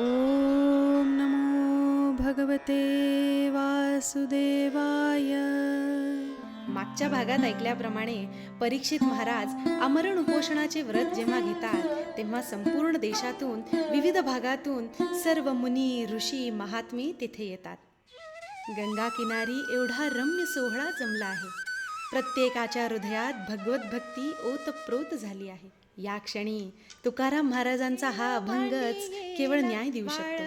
ॐ नमो भगवते वासुदेवाय. मागच्या भागात ऐकल्याप्रमाणे परीक्षित महाराज आमरण उपोषणाचे व्रत जेव्हा घेतात तेव्हा संपूर्ण देशातून विविध भागातून सर्व मुनी ऋषी महात्मे तिथे येतात. गंगा किनारी एवढा रम्य सोहळा जमला आहे. प्रत्येकाच्या हृदयात भगवत भक्ती ओतप्रोत झाली आहे. या क्षणी तुकाराम महाराजांचा हा अभंगच केवळ न्याय देऊ शकतो.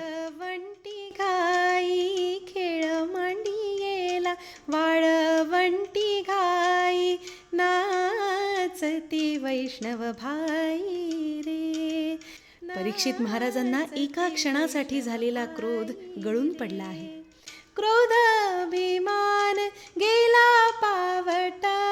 घाई खेळ मांडियेला वाळवंटी घाई नाचती वैष्णव भाई रे. परीक्षित महाराजांना एका क्षणासाठी झालेला क्रोध गळून पडला आहे. क्रोध अभिमान गेला पावटाणी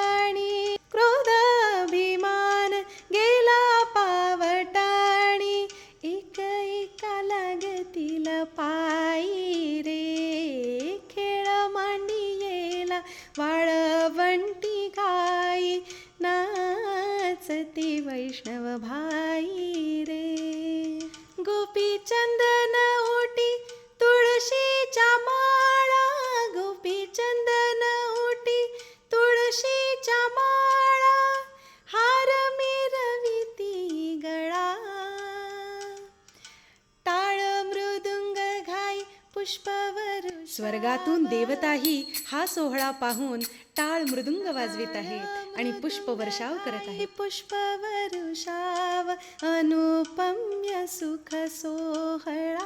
नाचती वैष्णव भाई रे. गोपी चंदन ओटी तुळशीच्या माळा. गोपी चंदन ओटी तुळशीच्या माळा. हार मिरविती गळा. टाळ मृदुंग घाई पुष्पवर स्वर्गातून देवताही हा सोहळा पाहून टाळ मृदुंग वाजवित आहेत. आणि पुष्प वर्षाव करत आहे. पुष्प वर्षाव अनुपम्य सुख सोहळा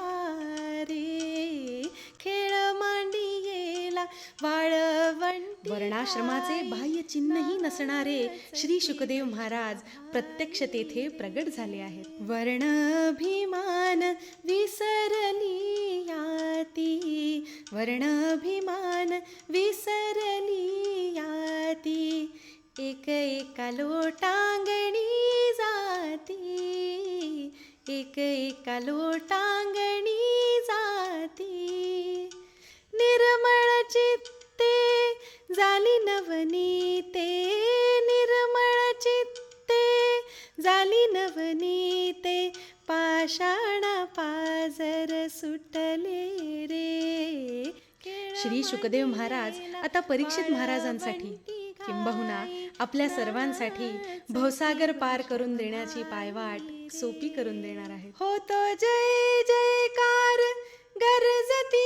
रे खेळ मांडियेला वाळवण वर्णाश्रमाचे बाह्य चिन्हही नसणारे श्री शुकदेव महाराज प्रत्यक्ष तेथे प्रगट झाले आहेत. वर्णाभिमान विसरली याती वर्णाभिमान विसरली याती एक एका लोटांगणी जाती. एक एका लोटांगणी जाती. निर्मळ चित्ते झाली नवनीते. निर्मळ चित्ते झाली नवनीते. पाषाणा पाजर सुटले रे. श्री शुकदेव महाराज आता परीक्षित महाराजांसाठी. किंबहुना आपल्या सर्वांसाठी भवसागर पार करून देण्याची पायवाट सोपी करून देणार आहे होतो जय जयकार गरजती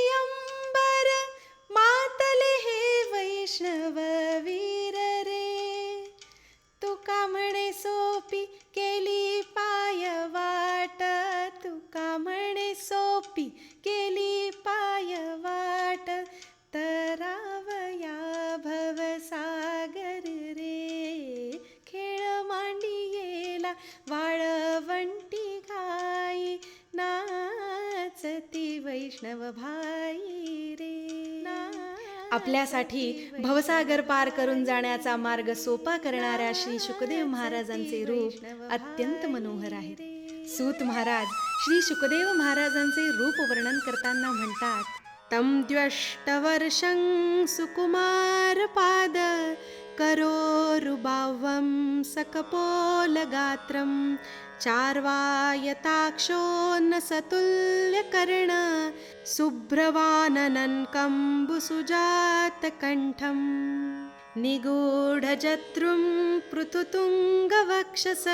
वाळवंटी घाई नाचती वैष्णव भाई रे. आपल्यासाठी भवसागर पार करून जाण्याचा मार्ग सोपा करणाऱ्या श्री शुकदेव महाराजांचे रूप अत्यंत मनोहर आहे सूत महाराज श्री शुकदेव महाराजांचे रूप वर्णन करताना म्हणतात तम द्व्यष्टवर्षं सुकुमार पाद करोरुबावं सकपोलगात्रं चार्वायताक्षो न सतुल्यकर्ण शुभ्रवाननकम्बुसुजातकण्ठं निगूढजत्रुं पृथुतुङ्गवक्षस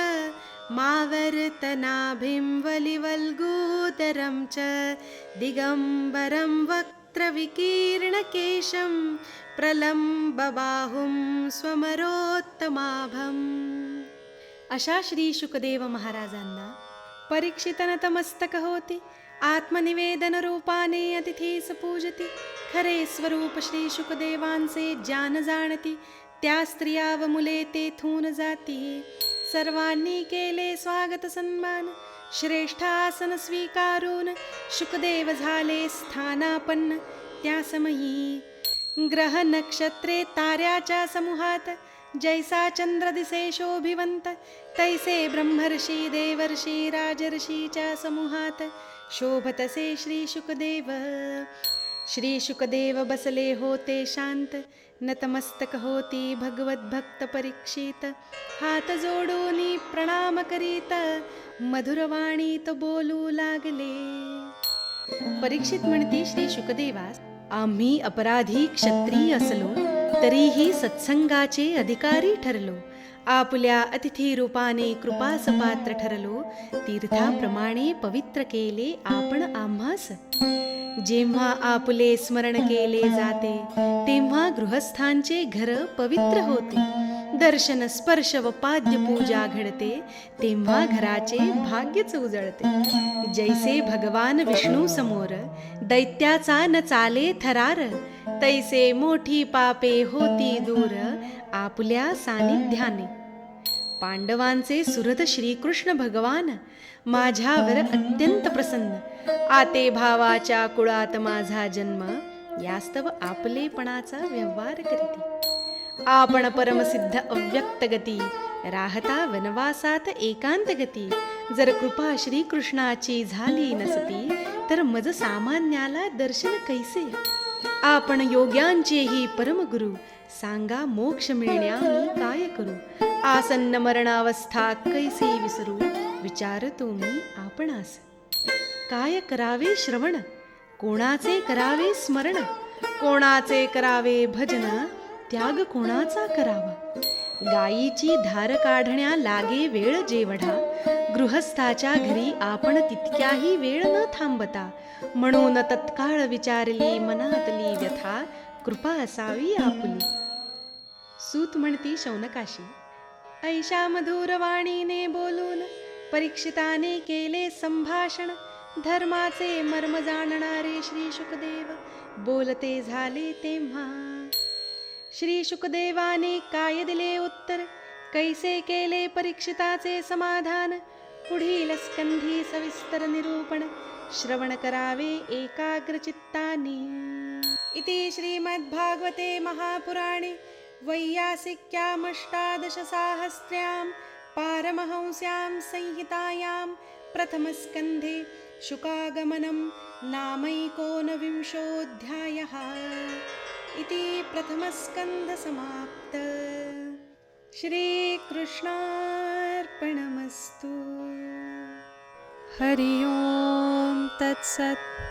मावर्तनाभिं वलिवल्गोदरं च दिगम्बरं वक् वक्त्रविकीर्णकेशं प्रलम्बबाहुं स्वमरोत्तमाभम्। अशा श्री शुकदेव महाराजांना परीक्षित नतमस्तक होती आत्मनिवेदन रूपाने अतिथीस पूजती खरे स्वरूप श्री शुकदेवांचे ज्ञान जाणती त्या स्त्रिया व मुले तेथून जाती। सर्वांनी केले स्वागत सन्मान श्रेष्ठासन स्वीकारून शुकदेव झाले स्थानापन्न। त्या समयी ग्रह नक्षत्रे ताऱ्याच्या समूहात जैसा चंद्र दिसे शोभिवंत तैसे ब्रह्मर्षी देवर्षी राजर्षीच्या समूहात शोभतसे श्री शुकदेव श्री शुकदेव बसले होते शांत नतमस्तक होती भगवत भक्त परीक्षित. हात जोडूनी प्रणाम करीत मधुरवाणीत बोलू लागले. परीक्षित म्हणते श्री शुकदेवास आम्ही अपराधी क्षत्रिय असलो तरीही सत्संगाचे अधिकारी ठरलो. आपल्या अतिथी रूपाने कृपासपात्र ठरलो. तीर्थाप्रमाणे पवित्र केले आपण आम्हास. जेव्हा आपले स्मरण केले जाते तेव्हा गृहस्थांचे घर पवित्र होते. दर्शन स्पर्श व पाद्य पूजा घडते तेव्हा घराचे भाग्यच उजळते. जैसे भगवान विष्णू समोर दैत्याचा न चाले थरार. तैसे मोठी पापे होती दूर आपल्या सानिध्याने. पांडवांचे सुरत श्रीकृष्ण भगवान माझ्यावर अत्यंत प्रसन्न. आते भावाच्या कुळात माझा जन्म यास्तव आपलेपणाचा व्यवहार करीती. आपण परमसिद्ध अव्यक्त गती राहता वनवासात एकांत गती. जर कृपा श्रीकृष्णाची झाली नसती तर मज सामान्याला दर्शन कैसे? आपण योग्यांचेही परमगुरु सांगा मोक्ष मिळण्या मी काय करू? आसन्न मरणावस्था कैसे विसरू? विचारतो मी आपणास. काय करावे श्रवण? कोणाचे करावे स्मरण? कोणाचे करावे भजन? त्याग कोणाचा करावा? गायीची धार काढण्या लागे वेळ जेवढा. गृहस्थाच्या घरी आपण तितक्याही वेळ न थांबता. म्हणून तत्काळ विचारली मनातली व्यथा. कृपा असावी आपली. सूत म्हणती शौनकाशी. ऐशा मधुरवाणीने बोलून परीक्षिताने केले संभाषण धर्माचे मर्म जाणणारे श्री शुकदेव. बोलते झाले तेव्हा श्री शुकदेवाने काय दिले उत्तर? कैसे केले परीक्षिताचे समाधान? पुढील स्कंधी सविस्तर निरूपण श्रवण करावे एकाग्रचित्ताने. इति श्रीमद्भागवते महापुराणे. वैयासिक्यामष्टादशसाहस्र्यां पारमहंस्यां संहितायां प्रथमस्कन्धे शुकागमनं नामैकोनविंशोऽध्यायः इति प्रथमस्कन्धसमाप्त। श्रीकृष्णार्पणमस्तु। हरि ओम तत्सत्